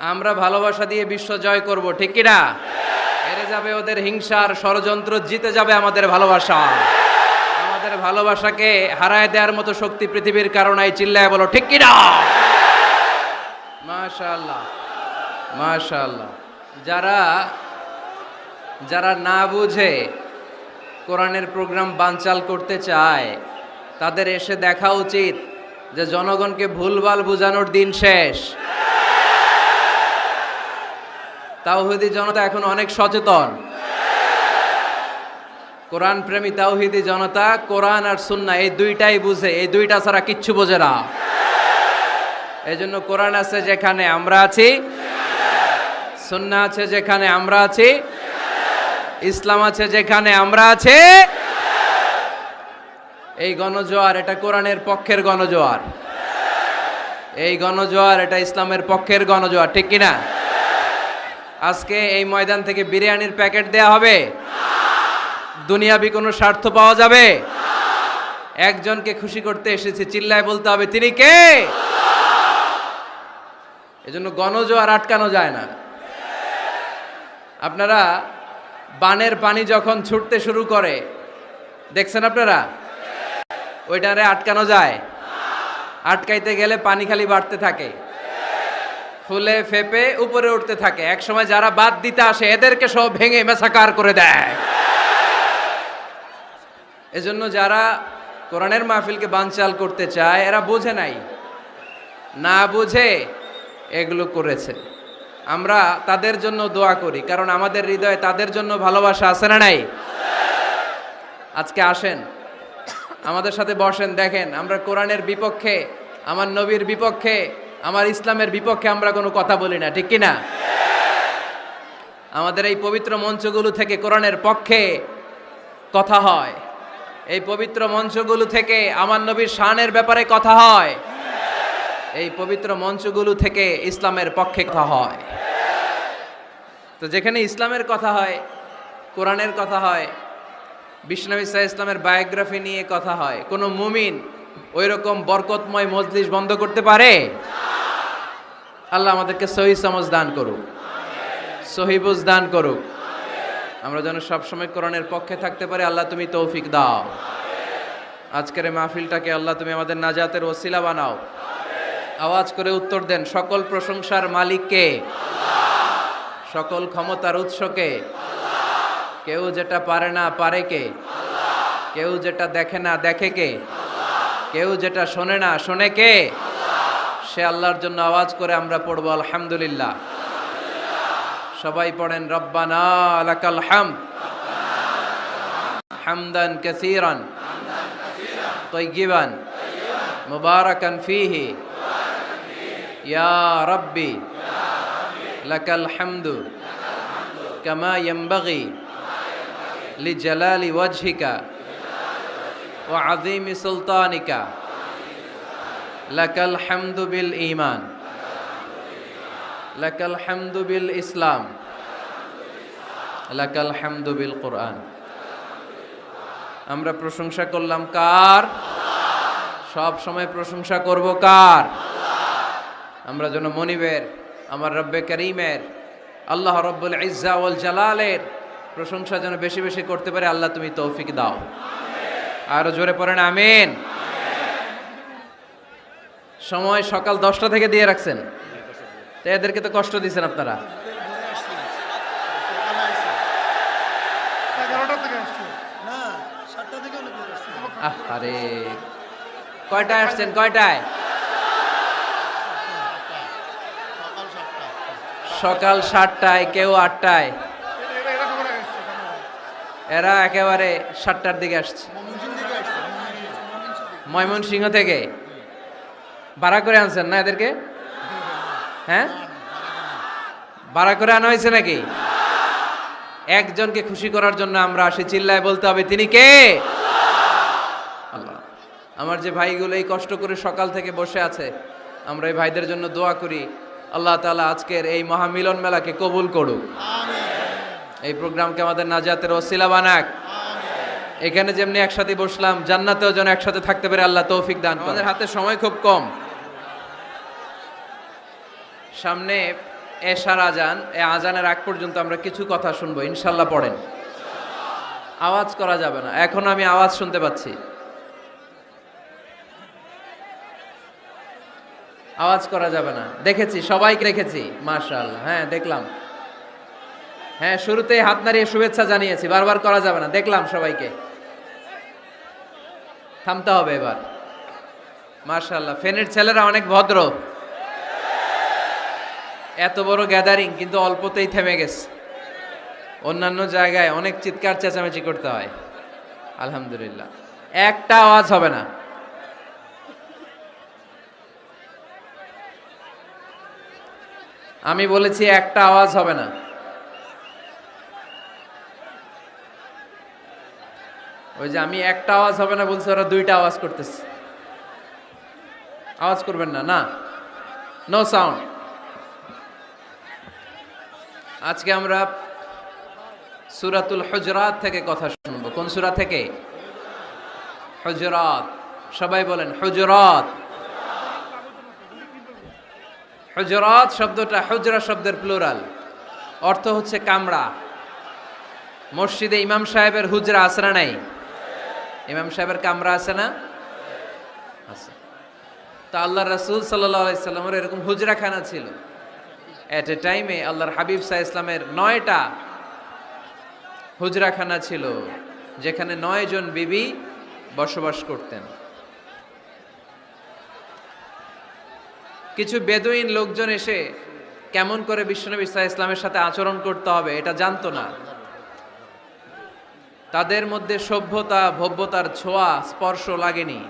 আমরা ভালোবাসা দিয়ে বিশ্ব জয় করব, ঠিক কিনা? হেরে যাবে ওদের হিংসার ষড়যন্ত্র, জিতে যাবে আমাদের ভালোবাসা। আমাদের ভালোবাসাকে হারায় দেওয়ার মতো শক্তি পৃথিবীর কারণে চিল্লায় বলো, ঠিক কিনা? মাশাআল্লাহ মাশাআল্লাহ। যারা যারা না বুঝে কোরআনের প্রোগ্রাম বানচাল করতে চায়, তাদের এসে দেখা উচিত যে জনগণকে ভুলভাল বোঝানোর দিন শেষ। তাওহিদি জনতা এখন অনেক সচেতন। কোরআন প্রেমী তাওহিদি জনতা, কোরআন আর সুন্না এই দুইটাই বুঝে, এই দুইটা ছাড়া কিচ্ছু বোঝে না। এই জন্য কোরআন আছে যেখানে আমরা আছি সুন্না আছে যেখানে আমরা আছি, ইসলাম আছে যেখানে আমরা আছি। এই গণজোয়ার এটা কোরআনের পক্ষের গণজোয়ার। এই গণজোয়ার এটা ইসলামের পক্ষের গণজোয়ার, ঠিক কিনা? আজকে এই ময়দান থেকে বিরিয়ানির প্যাকেট দেয়া হবে। দুনিয়াবি কোনো স্বার্থ পাওয়া যাবে? একজনকে খুশি করতে এসেছে, চিল্লায় বলতে হবে, তিনি কে? এজন্য গণজোয়ার আটকানো যায় না। আপনারা বানের পানি যখন ছুটতে শুরু করে, দেখছেন আপনারা? ওইটারে আটকানো যায়। আটকাইতে গেলে পানি খালি বাড়তে থাকে। ফুলে ফেপে উপরে উঠতে থাকে। এক সময় যারা বাদ দিতে আসে, এদেরকে সব ভেঙে মেসাকার করে দেয়। এজন্য যারা কোরআনের মাহফিলকে বানচাল করতে চায়, এরা বোঝে নাই। না বুঝে এগুলো করেছে। আমরা তাদের জন্য দোয়া করি, কারণ আমাদের হৃদয়ে তাদের জন্য ভালোবাসা আছে না নাই? আজকে আসেন, আমাদের সাথে বসেন, দেখেন, আমরা কোরআনের বিপক্ষে, আমার নবীর বিপক্ষে আমার ইসলামের বিপক্ষে আমরা কোনো কথা বলি না, ঠিক কিনা? আমাদের এই পবিত্র মঞ্চগুলো থেকে কোরআনের পক্ষে কথা হয়। এই পবিত্র মঞ্চগুলো থেকে আমার নবীর শানের ব্যাপারে কথা হয়। এই পবিত্র মঞ্চগুলো থেকে ইসলামের পক্ষে কথা হয়। তো যেখানে ইসলামের কথা হয়, কোরআনের কথা হয় বিষ্ণবী ইসা ইসলামের বায়োগ্রাফি নিয়ে কথা হয়, কোনো মুমিন ওই রকম বরকতময় মজলিস বন্ধ করতে পারে? আল্লাহ আমাদেরকে সহি সমজ দান করুক। সহিবুজ দান করুক। আমরা যেন সবসময় কোরআনের পক্ষে থাকতে পারি, আল্লাহ তুমি তৌফিক দাও। আজকের এই মাহফিলটাকে আল্লাহ তুমি আমাদের নাজাতের ওসিলা বানাও। আওয়াজ করে উত্তর দেন, সকল প্রশংসার মালিককে। সকল ক্ষমতার উৎসকে। কেউ যেটা পারে না পারে কে? কেউ যেটা দেখে না দেখে কে? কেউ যেটা শোনে না শোনে কে? সে আল্লাহর জন্য আওয়াজ করে আমরা পড়বো আলহামদুলিল্লাহ সবাই পড়েন রব্বানা লাকাল হামদ হামদান কাসীরান طيبا مباركا فيه يا ربي لك الحمد كما ينبغي لجلال وجهك وعظيم سلطانك লাকাল হামদু বিল ইমান লাকাল হামদু বিল ইসলাম। লাকাল হামদু বিল কোরআন। আমরা প্রশংসা করলাম কার? সব সময় প্রশংসা করব কার? আমরা যেন মনিবের, আমার রব্বে করিমের, আল্লাহ রব্বুল ইজাউল জালালের প্রশংসা যেন বেশি বেশি করতে পারে, আল্লাহ তুমি তৌফিক দাও। আরও জোরে পড়েন, আমিন। সময় সকাল দশটা থেকে দিয়ে রাখছেন। তো এদেরকে তো কষ্ট দিচ্ছেন আপনারা। আরে কয়টায় আসছেন? কয়টায়? সকাল সাতটায় কেউ আটটায়। এরা একেবারে সাতটার দিকে আসছে। ময়মনসিংহ থেকে? ভাড়া করে আনছেন না এদেরকে? হ্যাঁ? ভাড়া করে আনা হয়েছে নাকি? একজনকে খুশি করার জন্য আমরা আসি। চিল্লায় বলতে হবে তিনি কে? আল্লাহ। আমার যে ভাইগুলো এই কষ্ট করে সকাল থেকে বসে আছে আমরা এই ভাইদের জন্য দোয়া করি। আল্লাহ তাআলা আজকের এই মহামিলন মেলাকে কবুল করুক। এই প্রোগ্রামকে আমাদের নাজাতের ওসিলা বানাক। এখানে যেমনি একসাথে বসলাম জান্নাতেও যেন একসাথে থাকতে পারে আল্লাহ তৌফিক দান। আমাদের হাতে সময় খুব কম। সামনে এশার আজান, এ আজানের আগ পর্যন্ত আমরা কিছু কথা শুনব, ইনশাল্লাহ পড়েন। আওয়াজ করা যাবে না, এখন আমি আওয়াজ শুনতে পাচ্ছি। আওয়াজ করা যাবে না, দেখেছি, সবাইকে দেখেছি মাশাআল্লাহ হ্যাঁ দেখলাম। হ্যাঁ শুরুতেই হাত নাড়িয়ে শুভেচ্ছা জানিয়েছি, বারবার করা যাবে না, দেখলাম সবাইকে। থামতে হবে এবার। মাশাআল্লাহ, ফেনের ছেলেরা অনেক ভদ্র। এত বড় গ্যাদারিং কিন্তু অল্পতেই থেমে গেছে। অন্যান্য জায়গায় অনেক চিৎকার, চেঁচামেচি করতে হয়। আলহামদুলিল্লাহ। একটা আওয়াজ হবে না। আমি বলেছি একটা আওয়াজ হবে না। ওই যে আমি একটা আওয়াজ হবে না বলছি, ওরা দুইটা আওয়াজ করতেছে। আওয়াজ করবেন না না। নো সাউন্ড আজকে আমরা সুরাতুল হজরাত থেকে কথা শুনব। কোন সুরা থেকে? হজরাত। সবাই বলেন, হজরাত। হজরাত শব্দটা হজরা শব্দের প্লুরাল। অর্থ হচ্ছে কামড়া মসজিদে ইমাম সাহেবের হুজরা আছে না নাই? ইমাম সাহেবের কামরা আছে না? আছে। তো আল্লাহ রাসুল সাল্লাহ সাল্লামের এরকম হুজরাখানা ছিল। এট এ টাইমে আল্লাহর হাবিব সাহা ইসলামের নয়টা হুজরাখানা ছিল, যেখানে নয় জন বিবি বসবাস করতেন। কিছু বেদুইন লোকজন এসে কেমন করে বিশ্বনবী সাহা ইসলামের সাথে আচরণ করতে হবে এটা জানতো না। তাদের মধ্যে সভ্যতা, ভব্যতার ছোঁয়া, স্পর্শ লাগেনি।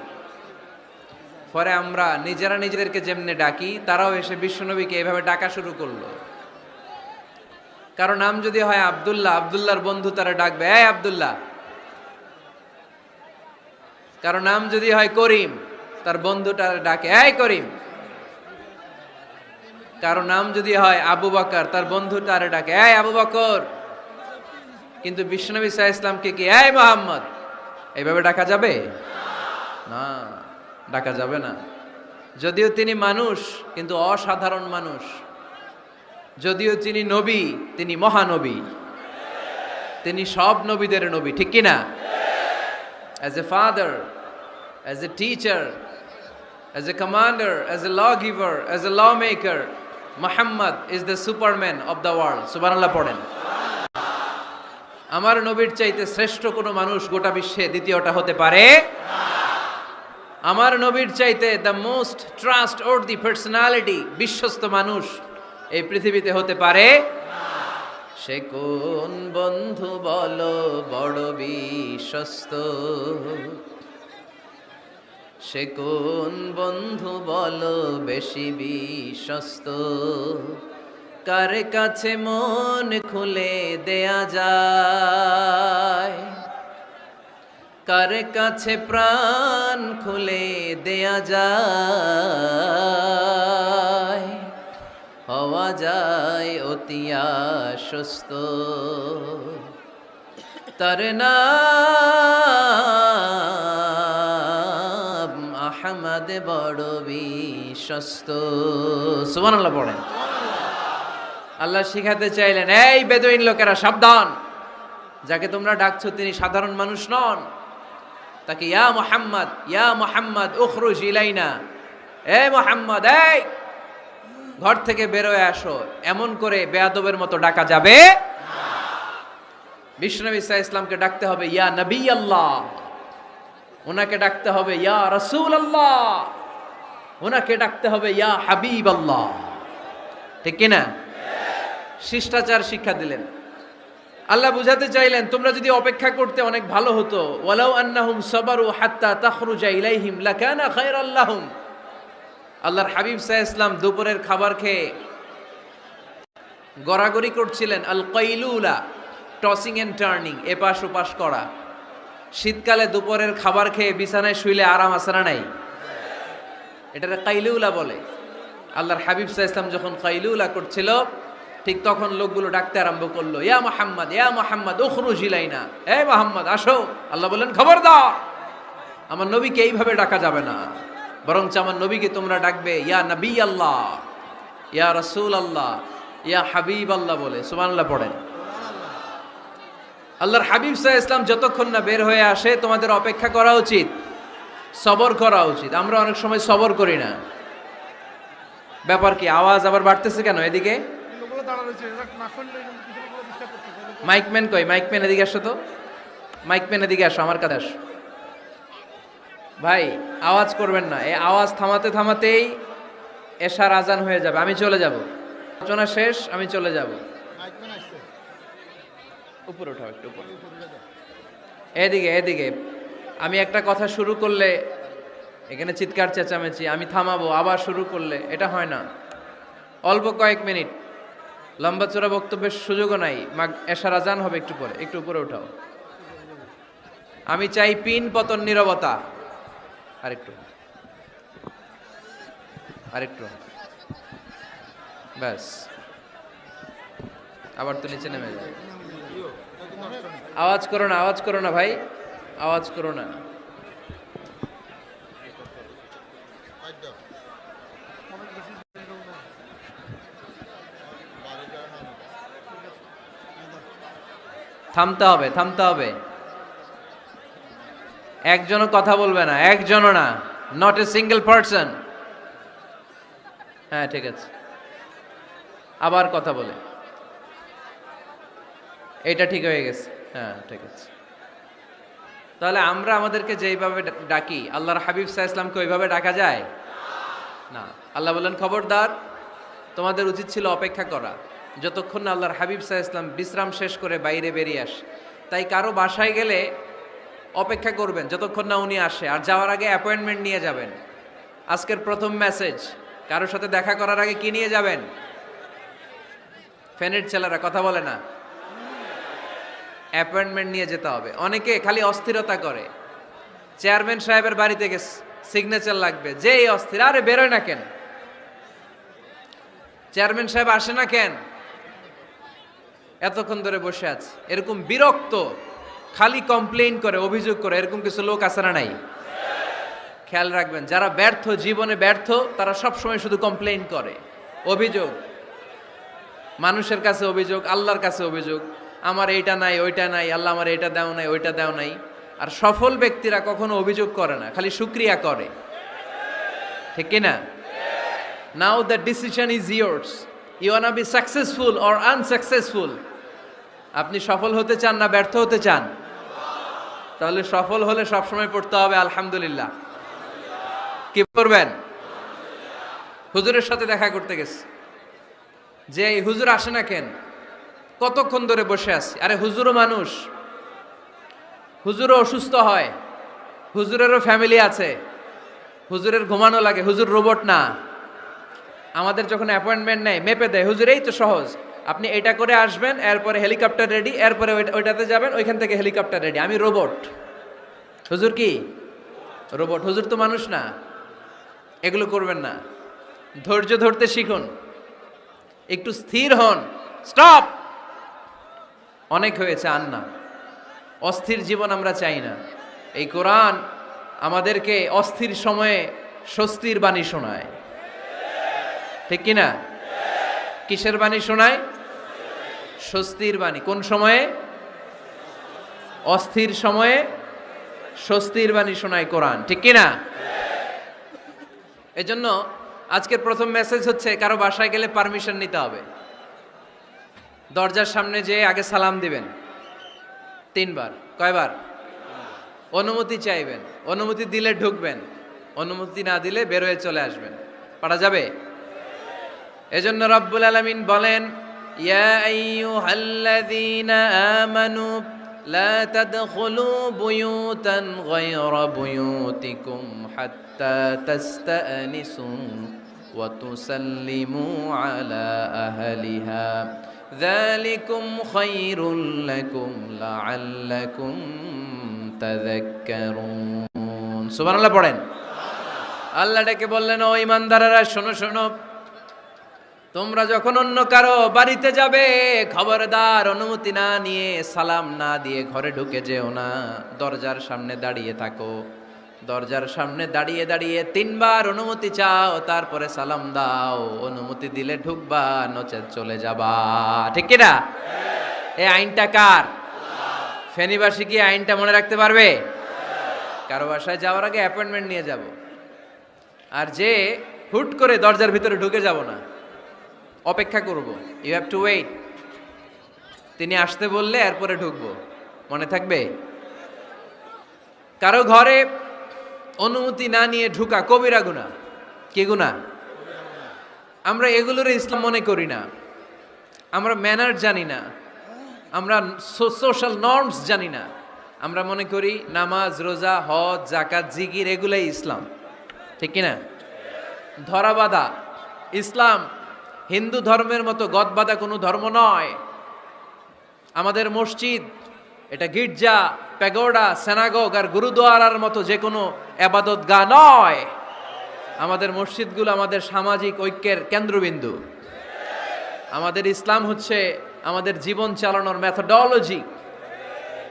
পরে আমরা নিজেরা নিজেদেরকে যেমনি ডাকি, তারাও এসে বিশ্বনবীকে এভাবে ডাকা শুরু করল। কারও নাম যদি হয় আবদুল্লাহ, আবদুল্লাহর বন্ধু তারা ডাকবে, এই আবদুল্লাহ। কারও নাম যদি হয় করিম, তার বন্ধুটা ডাকে, এই করিম। কারও নাম যদি হয় আবু বকর, তার বন্ধু তারে ডাকে, এই আবু বকর। কিন্তু বিশ্বনবী সাহা ইসলামকে কি, এই মোহাম্মদ? এইভাবে ডাকা যাবে? না। ডাকা যাবে না। যদিও তিনি মানুষ, কিন্তু অসাধারণ মানুষ। যদিও তিনি নবী, তিনি মহানবী। তিনি সব নবীদের নবী, ঠিক কিনা? As a father as a teacher as a commander as a lawgiver as a lawmaker Mohammad is the superman of the world সুবানাল্লাহ পড়েন। আমার নবীর চাইতে শ্রেষ্ঠ কোনো মানুষ গোটা বিশ্বে দ্বিতীয়টা হতে পারে আমার নবীর চাইতে the most trust or the personality বিশ্বস্ত মানুষ এই পৃথিবীতে হতে পারে সে কোন বন্ধু বলো বড় বিশ্বস্ত? সে কোন বন্ধু বলো বেশি বিশ্বস্ত? কার কাছে মন খুলে দেয়া যায়? কার কাছে প্রাণ খুলে দেয়া যায়? হওয়া যায় অতি আশ্বস্ত। তার আহমদ বড় বিশ্বস্ত। সুবহানাল্লাহ পড়েন। আল্লাহ শিখাতে চাইলেন, এই বেদুইন লোকেরা, সাবধান। যাকে তোমরা ডাকছো তিনি সাধারণ মানুষ নন। তাকে, ইয়া মোহাম্মদ ইয়া মোহাম্মদ, উখরুজ ইলাইনা। এ মোহাম্মদ, এই, ঘর থেকে বেরোয় আসো, এমন করে বেয়াদবের মতো ডাকা যাবে বিষ্ণু ইসা ইসলামকে ডাকতে হবে, ইয়া নবী আল্লাহ ওনাকে ডাকতে হবে, ইয়া রসুল আল্লাহ ওনাকে ডাকতে হবে, ইয়া হাবিব আল্লাহ ঠিক কিনা? শিষ্টাচার শিক্ষা দিলেন। আল্লাহ বুঝাতে চাইলেন, তোমরা যদি অপেক্ষা করতে অনেক ভালো হতো, ওয়ালাউ আন্নাহুম সাবারু হাত্তা তাখরুজা ইলাইহিম লাকানা খায়রাল্লাহুম আল্লাহর হাবিব সাহা ইসলাম দুপুরের খাবার খেয়ে গড়াগড়ি করছিলেন, আল কৈলুলা, টসিং এন্ড টার্নিং, এপাশ ওপাশ করা। শীতকালে দুপুরের খাবার খেয়ে বিছানায় শুইলে আরাম না নাই? এটারে কাইলুলা বলে। আল্লাহর হাবিব সাহা ইসলাম যখন কাইলুলা করছিল ঠিক তখন লোকগুলো ডাকতে আরম্ভ করল, ইয়া মোহাম্মদ ইয়া মোহাম্মদ উখরু জিলাইনা এ মোহাম্মদ, আসো। আল্লাহ বললেন খবর দাও আমার নবীকে এইভাবে ডাকা যাবে না। বরঞ্চ আমার নবীকে তোমরা ডাকবে, ইয়া নবী আল্লাহ ইয়া রসুল আল্লাহ ইয়া হাবিব আল্লাহ বলে। সুবহানাল্লাহ পড়েন। আল্লাহর হাবিব সাহ ইসলাম যতক্ষণ না বের হয়ে আসে, তোমাদের অপেক্ষা করা উচিত, সবর করা উচিত। আমরা অনেক সময় সবর করি না। ব্যাপার কি, আওয়াজ আবার বাড়তেছে কেন এদিকে? মাইকম্যান কই? মাইকম্যান এদিকে আসো তো। মাইকম্যান এদিকে আসো আমার কাছে আসো। ভাই আওয়াজ করবেন না। এই আওয়াজ থামাতে থামাতেই এশার আজান হয়ে যাবে। আমি চলে যাব। আলোচনা শেষ আমি চলে যাব। উপরে উঠাও একটু উপরে। এদিকে এদিকে। আমি একটা কথা শুরু করলে এখানে চিৎকার চেঁচামেচি আমি থামাবো আবার শুরু করলে এটা হয় না। অল্প কয়েক মিনিট। লম্বা চোরা বক্তব্যের সুযোগও নাই। মাগ এশার আজান হবে একটু পরে, একটু উপরে উঠাও। আমি চাই পিন পতন নীরবতা। আরেকটু। আরেকটু। ব্যাস। আবার তো নিচে নেমে যায়। আওয়াজ করো না, আওয়াজ করো না ভাই। আওয়াজ করো না। থামতে হবে থামতে হবে। একজনও কথা বলবে না, একজনও না নট এ সিঙ্গেল পার্সন হ্যাঁ ঠিক আছে। আবার কথা বলে। এটা ঠিক হয়ে গেছে। হ্যাঁ ঠিক আছে। তাহলে আমরা আমাদেরকে যেইভাবে ডাকি, আল্লাহর হাবিব সাহা ইসলামকে ওইভাবে ডাকা যায়? না। আল্লাহ বললেন, খবরদার, তোমাদের উচিত ছিল অপেক্ষা করা। যতক্ষণ না আল্লাহর হাবিব সাহা ইসলাম বিশ্রাম শেষ করে বাইরে বেরিয়ে আসে, তাই কারও বাসায় গেলে অপেক্ষা করবেন, যতক্ষণ না উনি আসে। আর যাওয়ার আগে অ্যাপয়েন্টমেন্ট নিয়ে যাবেন। আজকের প্রথম মেসেজ কারোর সাথে দেখা করার আগে কি নিয়ে যাবেন? ফ্যানের ছেলেরা কথা বলে না। অ্যাপয়েন্টমেন্ট নিয়ে যেতে হবে। অনেকে খালি অস্থিরতা করে। চেয়ারম্যান সাহেবের বাড়ি থেকে সিগনেচার লাগবে। যে অস্থির, আরে বেরোয় না কেন? চেয়ারম্যান সাহেব আসে না কেন? এতক্ষণ ধরে বসে আছে। এরকম বিরক্ত, খালি কমপ্লেন করে, অভিযোগ করে, এরকম কিছু লোক আছে না নাই? খেয়াল রাখবেন, যারা ব্যর্থ, জীবনে ব্যর্থ, তারা সবসময় শুধু কমপ্লেন করে। অভিযোগ। মানুষের কাছে অভিযোগ, আল্লাহর কাছে অভিযোগ। আমার এইটা নাই, ওইটা নাই, আল্লাহ আমার এটা দেও নাই, ওইটা দেও নাই। আর সফল ব্যক্তিরা কখনো অভিযোগ করে না, খালি সুক্রিয়া করে। ঠিক কি না? Now the decision is yours you want be successful or unsuccessful আপনি সফল হতে চান না ব্যর্থ হতে চান? তাহলে সফল হলে সবসময় পড়তে হবে আলহামদুলিল্লাহ। কি করবেন হুজুরের সাথে দেখা করতে গেছে। যে এই হুজুর আসে না কেন? কতক্ষণ ধরে বসে আছি? আরে হুজুরও মানুষ। হুজুরও অসুস্থ হয়। হুজুরেরও ফ্যামিলি আছে। হুজুরের ঘুমানো লাগে। হুজুর রোবট না। আমাদের যখন অ্যাপয়েন্টমেন্ট নেয়, মেপে দেয়। হুজুর, এই তো সহজ। আপনি এটা করে আসবেন, এরপরে হেলিকপ্টার রেডি এরপরে ওইটা- ওইটাতে যাবেন, ওইখান থেকে হেলিকপ্টার রেডি আমি রোবট হুজুর কি? রোবট হুজুর তো মানুষ না। এগুলো করবেন না। ধৈর্য ধরতে শিখুন। একটু স্থির হন। স্টপ অনেক হয়েছে, আর না। অস্থির জীবন আমরা চাই না। এই কোরআন আমাদেরকে অস্থির সময়ে স্বস্তির বাণী শোনায়। ঠিক কি না কিসের বাণী শোনায়? স্বস্তির বাণী। কোন সময়ে? অস্থির সময়ে স্বস্তির বাণী শোনায় কোরআন। ঠিক কি না এজন্য আজকের প্রথম মেসেজ হচ্ছে, কারও বাসায় গেলে পারমিশন নিতে হবে। দরজার সামনে যেয়ে আগে সালাম দিবেন। তিনবার। কয়বার? অনুমতি চাইবেন। অনুমতি দিলে ঢুকবেন। অনুমতি না দিলে বেরোয় চলে আসবেন। পারা যাবে? এজন্য রব্বুল আলামিন বলেন ইয়া আইয়ুহাল্লাযীনা আমানু লা তাদখুলু বুয়ুতান গায়রা বুয়ুতিকুম হাত্তা তাস্তানিসু ওয়া তুসাল্লিমু আলা আহলিহা ذلكم خير لكم لعلكم تذكرون সুবহানাল্লাহ পড়েন আল্লাহ ডেকে বললেন ও ইমানদারেরা শোনো শোনো তোমরা যখন অন্য কারও বাড়িতে যাবে, খবরদার অনুমতি না নিয়ে সালাম না দিয়ে ঘরে ঢুকে যেও না। দরজার সামনে দাঁড়িয়ে থাকো। দরজার সামনে দাঁড়িয়ে দাঁড়িয়ে তিনবার অনুমতি চাও, তারপরে সালাম দাও। অনুমতি দিলে ঢুকবা, নচেত চলে যাবা। ঠিক কিনা? এই আইনটা কার? ফেনীবাসী কি আইনটা মনে রাখতে পারবে? কারও বাসায় যাওয়ার আগে অ্যাপয়েন্টমেন্ট নিয়ে যাব। আর যে হুট করে দরজার ভিতরে ঢুকে যাব না। অপেক্ষা করব। ইউ হ্যাভ টু ওয়েট তিনি আসতে বললে এরপরে ঢুকবো। মনে থাকবে? কারও ঘরে অনুমতি না নিয়ে ঢুকা কবিরা গুণা। কি গুণা? আমরা এগুলোর ইসলাম মনে করি না। আমরা ম্যানার জানি না। আমরা সোশ্যাল নর্মস জানি না। আমরা মনে করি নামাজ, রোজা, হজ জাকাত জিগির এগুলাই ইসলাম। ঠিক কিনা? ধরাবাধা। ইসলাম হিন্দু ধর্মের মতো গদবাধা কোনো ধর্ম নয়। আমাদের মসজিদ, এটা গির্জা, প্যাগোডা, সেনাগোগ আর গুরুদুয়ারার মতো যে কোনো আবাদত গা নয়। আমাদের মসজিদগুলো আমাদের সামাজিক ঐক্যের কেন্দ্রবিন্দু। আমাদের ইসলাম হচ্ছে আমাদের জীবন চালানোর ম্যাথোডলজি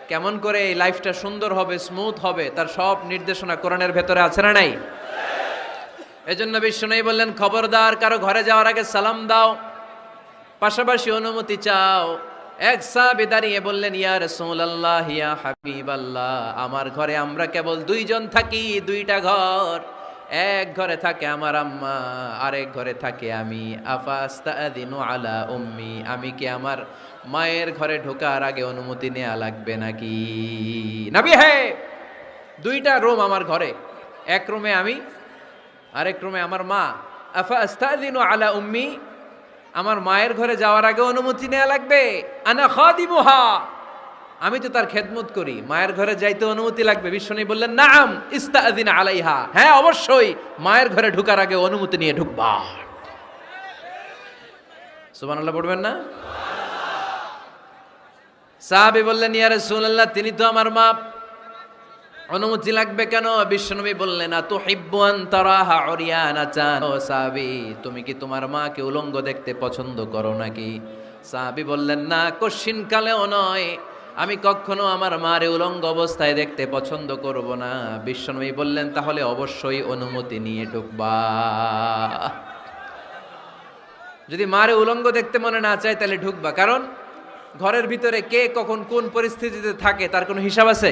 কেমন করে এই লাইফটা সুন্দর হবে স্মুথ হবে, তার সব নির্দেশনা কোরআনের ভেতরে আছে না নাই? এজন্য বিষ্ণু বললেন, খবরদার, কারও ঘরে যাওয়ার আগে সালাম দাও। পাশাপাশি অনুমতি চাও। এক সাহাবী দাঁড়িয়ে বললেন, ইয়া রাসূলুল্লাহ, ইয়া হাবিবাল্লাহ, আমার ঘরে আমরা কেবল দুইজন থাকি, দুইটা ঘর। এক ঘরে থাকে আমার আম্মা, আরেক ঘরে থাকে আমি। আফাস্তাদিনু আলা উম্মি, আমি কি আমার মায়ের ঘরে ঢোকার আগে অনুমতি নেওয়া লাগবে নাকি? নাবি হে দুইটা রুম আমার ঘরে। এক রুমে আমি আরেক রুমে আমার মা, আফা আস্তাদিনু আলা উম্মি? আমার মায়ের ঘরে যাওয়ার আগে অনুমতি নেওয়া লাগবে। আনা খাদিমুহা? আমি তো তার খেদমত করি। মায়ের ঘরে যাইতে অনুমতি লাগবে। বিশ্বনী বললেন, নাম ইস্তাদিন আলাইহা। হ্যাঁ অবশ্যই। মায়ের ঘরে ঢুকার আগে অনুমতি নিয়ে ঢুকবা। সুবহানাল্লাহ পড়বেন না? সাহাবী বললেন, ইয়া রাসূলুল্লাহ, তিনি তো আমার মা। অনুমতি লাগবে কেন? বিশ্বনবী বললেন তো হিব্বান তারাহা অরিয়ানা চান ও সাবি তুমি কি তোমার মাকে উলঙ্গ দেখতে পছন্দ করো নাকি? সাহাবি বললেন, না কশিন কালেও নয়। আমি কখনো আমার মারে উলঙ্গ অবস্থায় দেখতে পছন্দ করব না। বিশ্বনবী বললেন, তাহলে অবশ্যই অনুমতি নিয়ে ঢুকবা। যদি মারে উলঙ্গ দেখতে মনে না চায়, তাহলে ঢুকবা। কারণ ঘরের ভিতরে কে কখন কোন পরিস্থিতিতে থাকে, তার কোনো হিসাব আছে?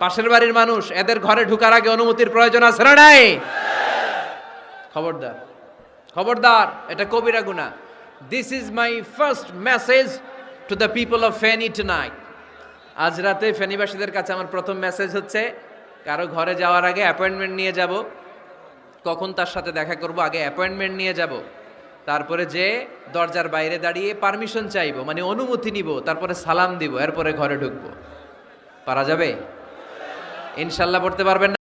পাশের বাড়ির মানুষ, এদের ঘরে ঢুকার আগে অনুমতির প্রয়োজন আছে না নাই? খবরদার খবরদার, এটা কবিরা গুণা। This is my first message to the people of Feni tonight আজ রাতে ফেনীবাসীদের কাছে আমার প্রথম মেসেজ হচ্ছে, কারও ঘরে যাওয়ার আগে অ্যাপয়েন্টমেন্ট নিয়ে যাব। কখন তার সাথে দেখা করব, আগে অ্যাপয়েন্টমেন্ট নিয়ে যাব। তারপরে যে দরজার বাইরে দাঁড়িয়ে পারমিশন চাইব মানে অনুমতি নিব, তারপরে সালাম দিব, এরপরে ঘরে ঢুকবো। পারা যাবে? ইনশাল্লাহ পড়তে পারবেন